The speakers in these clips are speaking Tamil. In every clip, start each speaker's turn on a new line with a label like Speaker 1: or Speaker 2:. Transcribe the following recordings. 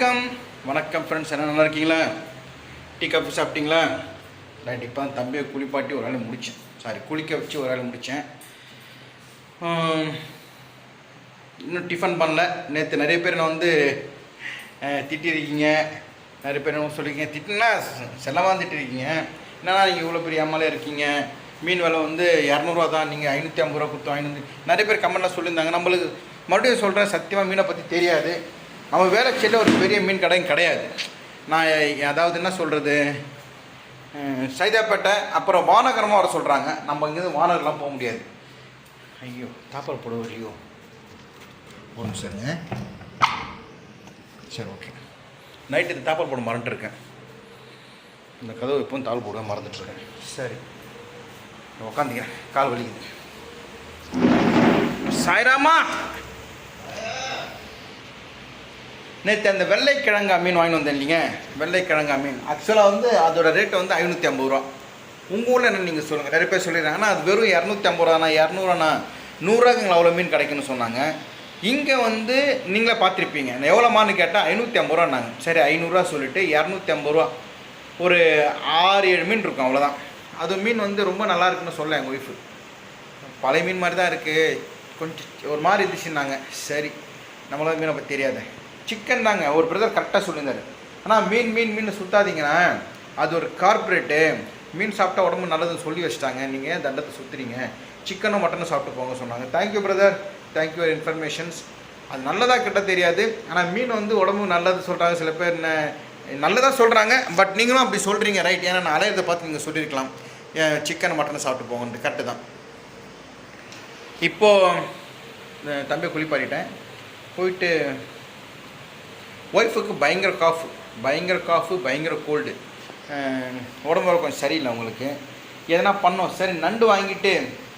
Speaker 1: வணக்கம். வணக்கம் ஃப்ரெண்ட்ஸ் என்ன நல்லா இருக்கீங்களா? டீ காஃபி சாப்பிட்டீங்களா? ரைட் இப்போ தான் தம்பியை குளிப்பாட்டி ஒரு வேலை முடித்தேன் சாரி குளிக்க வச்சு ஒரு வேலை முடித்தேன் இன்னும் டிஃபன் பண்ணல. நேற்று நிறைய பேர் நான் வந்து திட்டிருக்கீங்க. நிறைய பேர் என்ன சொல்லியிருக்கீங்க திட்டுனா செல்லமாக திட்டிருக்கீங்க? என்னன்னா நீங்கள் இவ்வளோ பெரிய அம்மாலே இருக்கீங்க? மீன் விலை வந்து இரநூறுவா தான். நீங்கள் ஐநூற்றி ஐம்பது ரூபா கொடுத்தோம் ஐநூறு நிறைய பேர் கமெண்ட்லாம் சொல்லியிருந்தாங்க. நம்மளுக்கு மறுபடியும் சொல்கிறேன் சத்தியமாக மீனை பற்றி தெரியாது. நம்ம வேலை செய்யல ஒரு பெரிய மீன் கடையும் கிடையாது. நான் அதாவது என்ன சொல்கிறது சைதாப்பேட்டை அப்புறம் வானகரமாக வர சொல்கிறாங்க நம்ம இங்கேருந்து வானகரெலாம் போக முடியாது. ஐயோ தாப்பர் போடுவோம் ஐயோ ஒரு நிமிஷம் சரி ஓகே நைட்டு இந்த தாப்பர் போட மறந்துட்டுருக்கேன். இந்த கதவு எப்பவும் தாள் போட மறந்துட்டுருக்கேன். சரி. உக்காந்துக்கிறேன் கால் வலிக்குது. சாய்ராமா! நேற்று அந்த வெள்ளைக்கிழங்கா மீன் வாங்கிட்டு வந்தேன் இல்லைங்க. வெள்ளைக்கிழங்கா மீன். ஆக்சுவலாக வந்து அதோட ரேட்டு வந்து ஐநூற்றி ஐம்பது ரூபா. உங்கள் ஊரில் என்ன நீங்கள் சொல்லுங்கள் நிறைய பேர் சொல்லிடுறாங்க ஆனால் அது வெறும் இரநூத்தி ஐம்பது ரூபாண்ணா இரநூறுவாண்ணா நூறுரூவாக்கு அவ்வளோ மீன் கிடைக்குன்னு சொன்னாங்க. இங்கே வந்து நீங்களே பார்த்துருப்பீங்க. நான் எவ்வளோமான்னு கேட்டால் ஐநூற்றி ஐம்பது ரூபான்னாங்க. சரி ஐநூறுரூவா சொல்லிட்டு இரநூத்தி ஐம்பது ரூபா. ஒரு ஆறு ஏழு மீன் இருக்கும் அவ்வளோதான் அது மீன் வந்து ரொம்ப நல்லா இருக்குன்னு சொல்ல எங்கள் ஒய்ஃபு பழைய மீன் மாதிரி தான் இருக்குது கொஞ்சம் ஒரு மாதிரி இருந்துச்சுன்னாங்க. சரி நம்மளால மீனை பற்றி தெரியாதே. சிக்கன் தாங்க. ஒரு பிரதர் கரெக்டாக சொல்லியிருந்தார். ஆனால் மீன் மீன் மீன் சுத்தாதீங்கன்னா அது ஒரு கார்ப்பரேட்டு மீன் சாப்பிட்டா உடம்பு நல்லதுன்னு சொல்லி வச்சிட்டாங்க. நீங்கள் தண்டத்தை சுற்றுறீங்க சிக்கனும் மட்டனும் சாப்பிட்டு போங்க சொன்னாங்க. தேங்க்யூ பிரதர் தேங்க்யூ இன்ஃபர்மேஷன்ஸ் அது நல்லதாக கிட்ட தெரியாது. ஆனால் மீன் வந்து உடம்பு நல்லது சொல்கிறாங்க சில பேர் என்ன நல்லதாக சொல்கிறாங்க பட் நீங்களும் அப்படி சொல்கிறீங்க ரைட் ஏன்னா நான் அலையிறதை பார்த்து நீங்கள் சொல்லியிருக்கலாம். சிக்கன் மட்டனை சாப்பிட்டு போங்கன்ட்டு. கரெக்டு தான். இப்போது தம்பியை குளிப்பாட்டிட்டேன் போயிட்டு ஒய்ஃபுக்கு பயங்கர காஃபு பயங்கர காஃபு பயங்கர கோல்டு உடம்பு கொஞ்சம் சரியில்லை அவங்களுக்கு. எதனா பண்ணோம் சரி நண்டு வாங்கிட்டு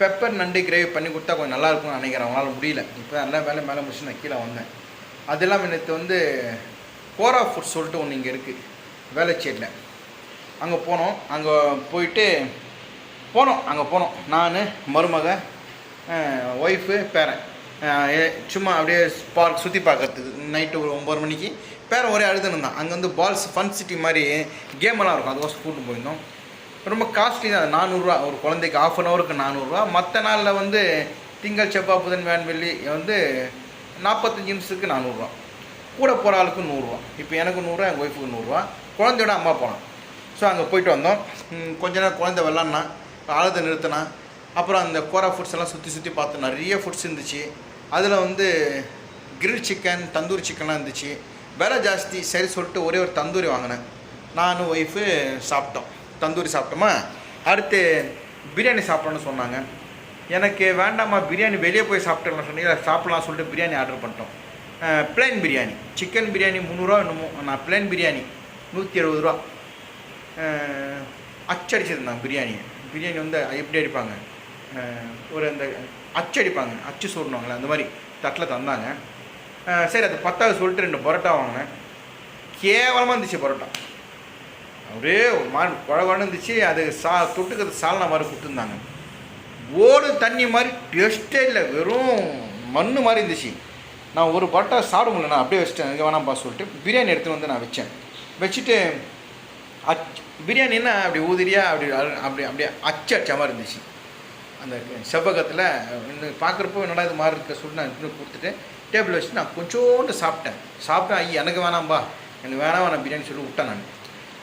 Speaker 1: பெப்பர் நண்டு கிரேவி பண்ணி கொடுத்தா கொஞ்சம் நல்லா இருக்கும்னு நினைக்கிறேன். அவங்களால முடியல. இப்போ நல்லா வேலை மேலே முடிச்சு நான் கீழே வந்தேன். அது இல்லாமல் நேற்று வந்து கோரா ஃபுட் சொல்லிட்டு ஒன்று இங்கே இருக்குது வேலைச்சேரியில் அங்கே போனோம். அங்கே போயிட்டு போனோம். அங்கே போனோம். நான் மருமக ஒய்ஃபு பேரன். சும்மா அப்படியே பார்க் சுற்றி பார்க்கறதுக்கு நைட்டு ஒரு ஒம்பது மணிக்கு. பேர ஒரே அழுதுன்னு தான் அங்கே வந்து பால்ஸ் ஃபன் சிட்டி மாதிரி கேமெல்லாம் இருக்கும். அதுக்கோசம் கூட்டு போயிருந்தோம். ரொம்ப காஸ்ட்லி தான். நானூறுரூவா ஒரு குழந்தைக்கு ஆஃப் அன் ஹவருக்கு நானூறுரூவா மற்ற நாளில் வந்து திங்கள் செவ்வாய் புதன் வேன் வெள்ளி வந்து நாற்பத்தஞ்சு நிமிஷத்துக்கு நானூறுரூவா கூட போகிற ஆளுக்கு நூறுரூவா இப்போ எனக்கு நூறுரூவா எங்கள் ஒய்ஃபுக்கு நூறுரூவா குழந்தையோட அம்மா போனோம் ஸோ அங்கே போயிட்டு வந்தோம். கொஞ்ச நேரம் குழந்தை விளாட்னா அழுத நிறுத்தினா அப்புறம் அந்த கோரா ஃபுட்ஸ் எல்லாம் சுற்றி சுற்றி பார்த்தோம் நிறைய ஃபுட்ஸ் இருந்துச்சு. அதில் வந்து கிரில் சிக்கன் தந்தூரி சிக்கன்லாம் இருந்துச்சு. விலை ஜாஸ்தி. சரி சொல்லிட்டு ஒரே ஒரு தந்தூரி வாங்கினேன். நானும் ஒய்ஃபு சாப்பிட்டோம். தந்தூரி சாப்பிட்டோமா? அடுத்து பிரியாணி சாப்பிட்றோன்னு சொன்னாங்க. எனக்கு வேண்டாமா பிரியாணி வெளியே போய் சாப்பிட்டுலாம் சொன்னீங்க. சாப்பிட்லாம் சொல்லிட்டு பிரியாணி ஆர்டர் பண்ணிட்டோம். பிளேன் பிரியாணி. சிக்கன் பிரியாணி முந்நூறுரூவா என்னமோ. நான் பிளேன் பிரியாணி. நூற்றி எழுபது ரூபா. அச்சடிச்சிருந்தேன் அச்சடிச்சிருந்தாங்க பிரியாணி வந்து எப்படி அடிப்பாங்க? ஒரு அந்த அச்சு அடிப்பாங்க அச்சு சோறுனுவாங்களே அந்த மாதிரி தட்டில் தந்தாங்க. சரி அது பத்தாவது சொல்லிட்டு ரெண்டு பரோட்டா வாங்கினேன். கேவலமாக இருந்துச்சு பரோட்டா. ஒரே ஒரு மாதிரி இருந்துச்சு. அது சா தொட்டுக்கிறது சால்னா மாதிரி கொடுத்துருந்தாங்க. ஓடு தண்ணி மாதிரி டேஸ்ட்டே இல்லை வெறும் மண்ணு மாதிரி இருந்துச்சு. நான் ஒரு பரோட்டா சாப்பிட முடியல நான் அப்படியே வச்சிட்டேன். இங்கே வேணாம்ப்பா சொல்லிட்டு பிரியாணி எடுத்துகிட்டு வந்து நான் வச்சேன். வச்சுட்டு அச் பிரியாணி என்ன அப்படி ஊதிரியா அப்படி அப்படி அப்படியே அச்சு அடித்த மாதிரி இருந்துச்சு. அந்த செவ்வகத்தில் இன்னும் பார்க்குறப்போ என்னடா இது மாதிரி இருக்க சொல்லிட்டு நான் இன்னும் கொடுத்துட்டு டேபிள் வச்சு நான் கொஞ்சோண்டு சாப்பிட்டேன். சாப்பிட்டேன் ஐயா எனக்கு வேணாம்பா எனக்கு வேணாம் வேணாம் பிரியாணி சொல்லி விட்டேன் நான்.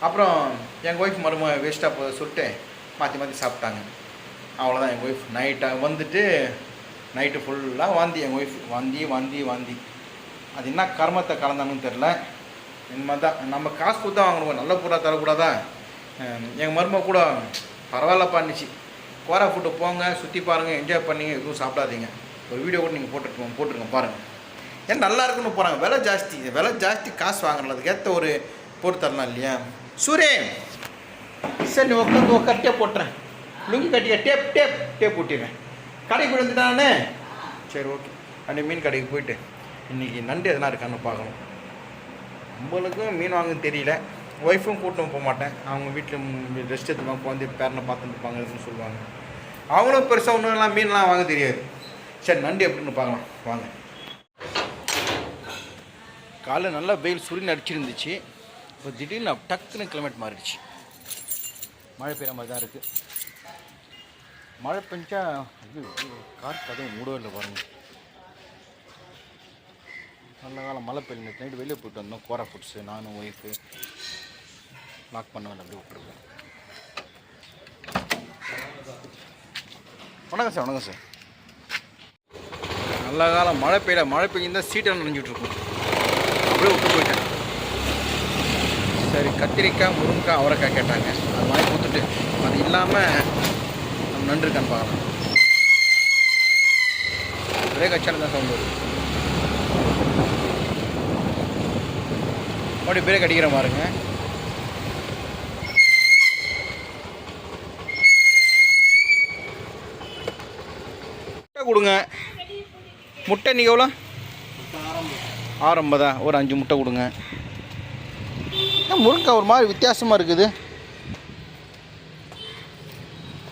Speaker 1: அப்புறம் எங்கள் ஒய்ஃப் மரும வேஸ்ட்டாக போத சொல்லிட்டு மாற்றி மாற்றி சாப்பிட்டாங்க. அவ்வளோதான் எங்கள் ஒய்ஃப் நைட்டாக வந்துட்டு நைட்டு ஃபுல்லாக வாந்தி எங்கள் ஒய்ஃப் வாந்தி வாந்தி வாந்தி. அது என்ன கர்மத்தை கலந்தாங்கன்னு தெரில இந்த மாதிரி தான் நம்ம காசு கொடுத்தா வாங்கணும் நல்ல பொருளாக தரக்கூடாதா? எங்கள் மருமக கூட பரவாயில்லப்பா இருந்துச்சு. கோரா ஃபுட்டு போங்க சுற்றி பாருங்கள் என்ஜாய் பண்ணீங்க எதுவும் சாப்பிடாதீங்க. ஒரு வீடியோ கூட நீங்கள் போட்டுருக்கோம் போட்டிருக்கோம் பாருங்கள் ஏன் நல்லா இருக்குன்னு போகிறாங்க விலை ஜாஸ்தி. விலை ஜாஸ்தி காசு வாங்குறல அதுக்கேற்ற ஒரு போட்டு தரலாம் இல்லையா? சூரே! சரி நீ உட்காந்து உட்காந்து டேப் போட்டுறேன். லுங்கி கட்டிக்க டேப் டேப் டேப் போட்டிடுறேன் கடைக்கு விழுந்துட்டானே சரி ஓகே. அப்படி மீன் கடைக்கு போயிட்டு. இன்றைக்கி நண்டு எதனா இருக்கான்னு பார்க்கணும். நம்மளுக்கும் மீன் வாங்க தெரியல. ஒய்ஃபும் கூட்டம் போக மாட்டேன். அவங்க வீட்டில் ரெஸ்ட் எடுத்துப்பாங்க. குழந்தை பேரனை பார்த்துட்டு இருப்பாங்கன்னு சொல்லுவாங்க. அவங்களும் பெருசாக ஒன்றும் எல்லாம் மீன்லாம் வாங்க தெரியாது. சரி நண்டு எப்படின்னு பார்க்கலாம். வாங்க. காலைல நல்லா வெயில் சுருங்கி அடிச்சிருந்துச்சு. இப்போ திடீர்னு டக்குன்னு கிளைமேட் மாறிடுச்சு. மழை பெய்கிற மாதிரி தான் இருக்குது மழை பெஞ்சா இது கார் கதவு மூடவே இல்லை பாருங்க. நல்ல காலம் மழை பெய்யல. நைட்டு வெளியே போயிட்டு வந்தோம். கோரா ஃபுட்ஸு நானும் ஒய்ஃபு. லாக் பண்ண வேண்டாம் அப்படியே விட்டுருக்கேன் வணக்கம் சார் வணக்கம் சார். நல்ல காலம். மழை பெய்யல. மழை பெய்யுந்தா சீட்டெல்லாம் நனைஞ்சுட்ருக்கும் அப்படியே விட்டு போயிட்டேன். சரி கத்திரிக்காய் முருங்கைக்காய் அவரைக்காய் கேட்டாங்க. அது வாங்கி கொடுத்துட்டு அது இல்லாமல் நம்ம நண்டு பார்க்கலாம். ஒரே கச்சான தான் சவுண்ட் வருது மறுபடியும் பிரேக் அடிக்கிற பாருங்க. கொடுங்க. முட்டை நீங்கள் எவ்வளோ? ஆரம்பதா ஒரு அஞ்சு முட்டை கொடுங்க. ஏன் முருங்கை ஒரு மாதிரி வித்தியாசமாக இருக்குது?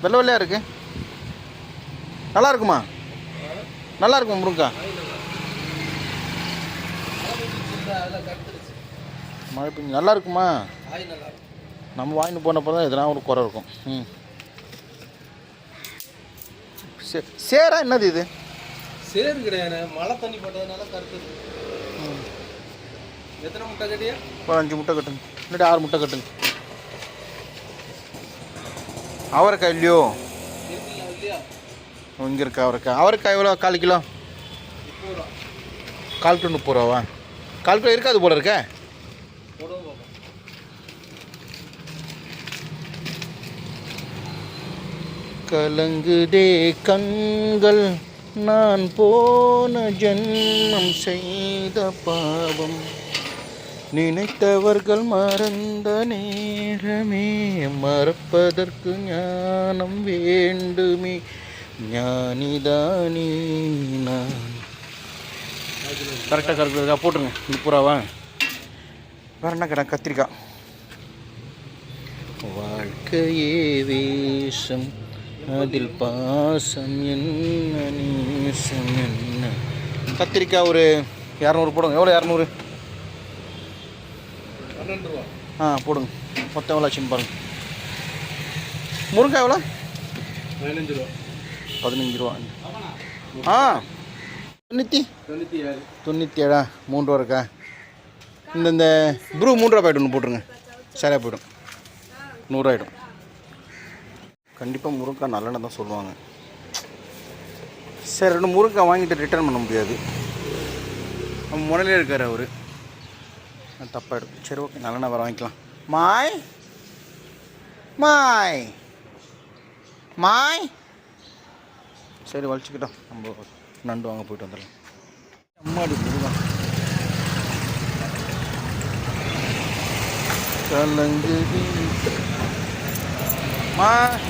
Speaker 1: வெள்ளை வெள்ளையாக இருக்கு? நல்லா இருக்குமா? நல்லா இருக்குமா முருங்கா? மழை பெஞ்சு நல்லா இருக்குமா? நம்ம வாங்கிட்டு போனப்போ தான் எதனா ஒரு குறை இருக்கும். ம். சே சேரா என்னது இது?
Speaker 2: சேரு கிடையாது. மழை தண்ணி போட்டதுனால கருத்துது எத்தனை முட்டை கட்டியா?
Speaker 1: ஒரு அஞ்சு முட்டை கட்டுங்க. இல்லாட்டி ஆறு முட்டை கட்டுங்க. அவரைக்காய் இல்லையோ? இங்கே இருக்கா அவரைக்காய் அவரைக்காய் எவ்வளோ? கால் கிலோ? கால் கிலோ முப்பது ரூபாவா? கால் கிலோ இருக்காது போல இருக்க
Speaker 2: போடுவோம் பார்ப்போம்
Speaker 1: கலங்குதே கண்கள். நான் போன ஜென்மம் செய்த பாவம். நினைத்தவர்கள் மறந்த நேரமே. மறப்பதற்கு ஞானம் வேண்டுமே. ஞானிதானே நான். கரெக்டாக கரெக்டாக போட்டுருங்க. முப்பூராவா வேற என்ன கடை கத்திரிக்காய் வாழ்க்கையே வேஷம். அதில் பாசம் என்ன நேசம் என்ன? கத்திரிக்காய் ஒரு இரநூறு போடுங்க. எவ்வளோ இரநூறு? ஆ போடுங்க. மொத்தம் எவ்வளோ ஆச்சுன்னு பாருங்க. முருங்காய் எவ்வளோ
Speaker 2: பதினஞ்சு ரூபா.
Speaker 1: பதினஞ்சு ரூபா. ஆ. தொண்ணூற்றி
Speaker 2: தொண்ணூற்றி ஏழு
Speaker 1: தொண்ணூற்றி ஏழா மூன்று ரூபா இருக்கா? இந்த இந்த ப்ரூ மூன்று ரூபா பாக்கெட் ஒன்று போட்டுருங்க. சரியாக போயிடும். நூறாயிடும் கண்டிப்பாக முருங்கைக்காய் நல்லெண்ணெய் தான் சொல்லுவாங்க. சரி ரெண்டு முருங்கைக்காய் வாங்கிட்டு ரிட்டர்ன் பண்ண முடியாது. நம்ம முனையிலே இருக்கார் அவர். தப்பாக தப்பாயிடும் சரி ஓகே நல்லெண்ணெய் வர வாங்கிக்கலாம். மாய்? மாய்? மாய்? சரி வலிச்சுக்கிட்டோம். நம்ம நண்டு வாங்க போயிட்டு வந்துடலாம். அம்மாடி முருகன் கலங்குதி மா.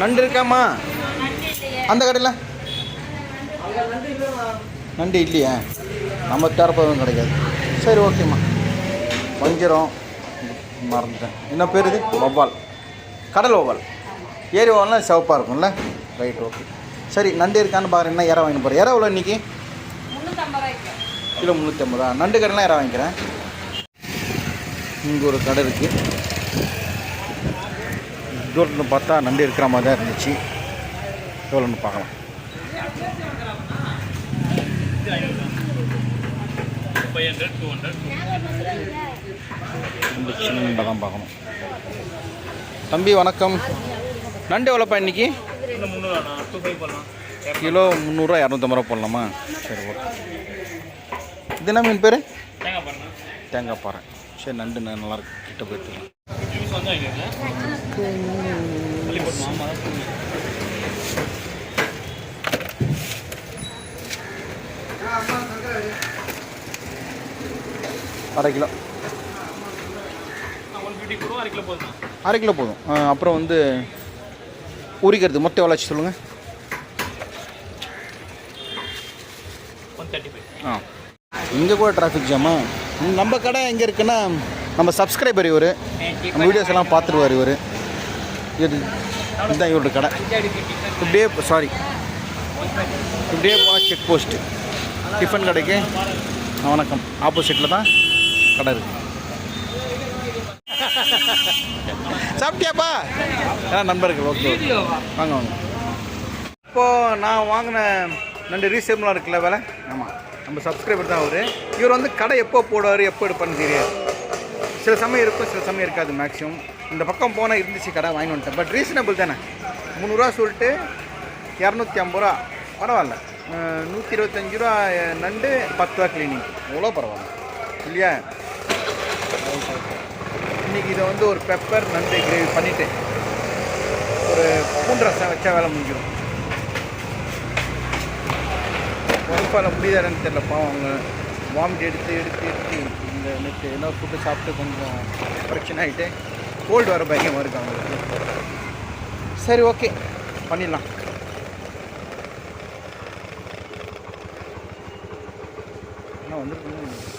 Speaker 1: நண்டு இருக்காம்மா அந்த கடையில்? நண்டு இல்லையா. நம்ம தரப்பதும் கிடைக்காது. சரி ஓகேம்மா வஞ்சிரம். மறந்துட்டேன். என்ன பேர் இது? வவ்வால். கடல் வவ்வால். ஏரி வவ்வால்னா சிவப்பாக இருக்கும்ல? ரைட் ஓகே சரி நண்டு இருக்கான்னு பாருங்க என்ன இறா வாங்கி போகிறேன் இறா எவ்வளோ இன்னைக்கு? கிலோ முந்நூற்றி ஐம்பதா நண்டு கடைலாம் இறா வாங்கிக்கிறேன். இங்கே ஒரு கடை இருக்குது தூரத்தில் பார்த்தா நண்டு இருக்கிற மாதிரி தான் இருந்துச்சு. எவ்வளோன்னு பார்க்கலாம். சின்ன தான் பார்க்கணும். தம்பி வணக்கம். நண்டு எவ்வளோப்பா இன்னைக்கு? கிலோ முந்நூறுரூவா இரநூத்தம்பது ரூபா போடலாமா? சரி ஓகே. இது என்ன மீன் பேர் தேங்காய் பாறை. சரி நண்டு நல்லா இருக்கு கிட்ட போயிட்டு அரை கிலோ. அரை கிலோ போதும். அப்புறம் வந்து உரிக்கிறது. மொத்தம் எவ்வளோ ஆச்சு சொல்லுங்கள் ஆ. இங்கே கூட டிராஃபிக் ஜாமா நம்ம கடை எங்கே இருக்குன்னா நம்ம சப்ஸ்கிரைபர் இவர். நம்ம வீடியோஸ் எல்லாம் பார்த்துருவார் இவர். இது இதுதான் இவரோட கடை. இப்படியே சாரி இப்படியே போனால் செக் போஸ்ட்டு டிஃபன் கடைக்கு வணக்கம். ஆப்போசிட்டில் தான் கடை இருக்கு. சாப்பிட்டியாப்பா? ஆ நண்பர்கள் ஓகே ஓகே. வாங்க வாங்க. இப்போது நான் வாங்கின நண்டு ரீசேபிளாக இருக்குல்ல வேலை? ஆமாம் நம்ம சப்ஸ்கிரைபர் தான் அவர். இவர் வந்து கடை எப்போ போடுவார் எப்போ எடுப்பார்னு தெரியாது. சில சமயம் இருக்கும் சில சமயம் இருக்காது மேக்ஸிமம் இந்த பக்கம் போனால் இருந்துச்சு கடை வாங்கி வந்துட்டேன். பட் ரீசனபிள் தானே? முந்நூறுரூவா சொல்லிட்டு இரநூத்தி ஐம்பது ரூபா. பரவாயில்ல. நூற்றி இருபத்தஞ்சி ரூபா நண்டு பத்து ரூபா கிளீனிங் எவ்வளோ பரவாயில்ல. இல்லையா? இன்றைக்கி இதை வந்து ஒரு பெப்பர் நண்டு கிரேவி பண்ணிவிட்டு ஒரு பூண்டு ரசம் வச்சா வேலை முடிஞ்சிடும். ஒய்ஃபால் என்னன்னு தெரியல பாவம் அவங்க வாமிட் எடுத்து எடுத்து எடுத்து இந்த நேற்று என்ன ஃபுட்டு சாப்பிட்டு கொஞ்சம் பிரச்சனை ஆகிட்டு கோல்டு வர பயங்கரமாக இருக்கு அவங்களுக்கு. சரி ஓகே பண்ணிடலாம். என்ன வந்துருக்கு?